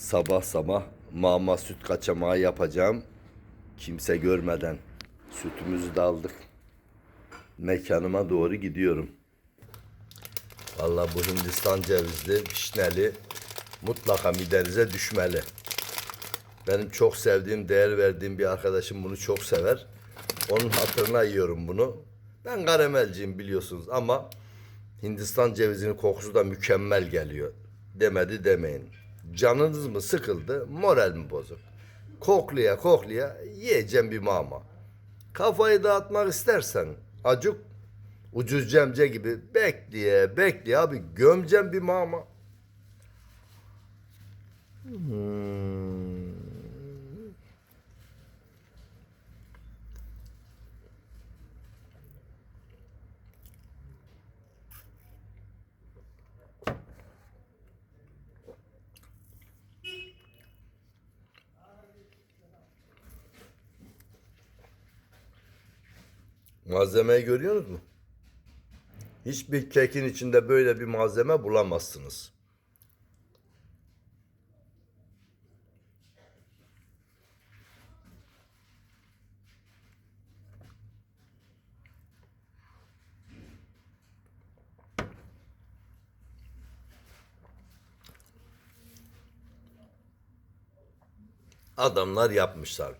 Sabah sabah mama süt kaçamağı yapacağım. Kimse görmeden. Sütümüzü de aldık. Mekanıma doğru gidiyorum. Vallahi bu Hindistan cevizli, vişneli mutlaka midenize düşmeli. Benim çok sevdiğim, değer verdiğim bir arkadaşım bunu çok sever. Onun hatırına yiyorum bunu. Ben karamelciyim biliyorsunuz ama Hindistan cevizinin kokusu da mükemmel geliyor. Demedi demeyin. Canınız mı sıkıldı, moral mi bozuk? Koklaya koklaya yiyeceğim bir mama. Kafayı dağıtmak istersen acık ucuz cemce gibi bekleye bekleye abi gömcem bir mama. Hmm. Malzemeyi görüyorsunuz mu? Hiçbir kekin içinde böyle bir malzeme bulamazsınız. Adamlar yapmışlar.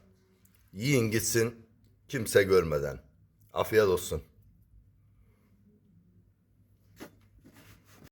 Yiyin gitsin kimse görmeden. Afiyet olsun.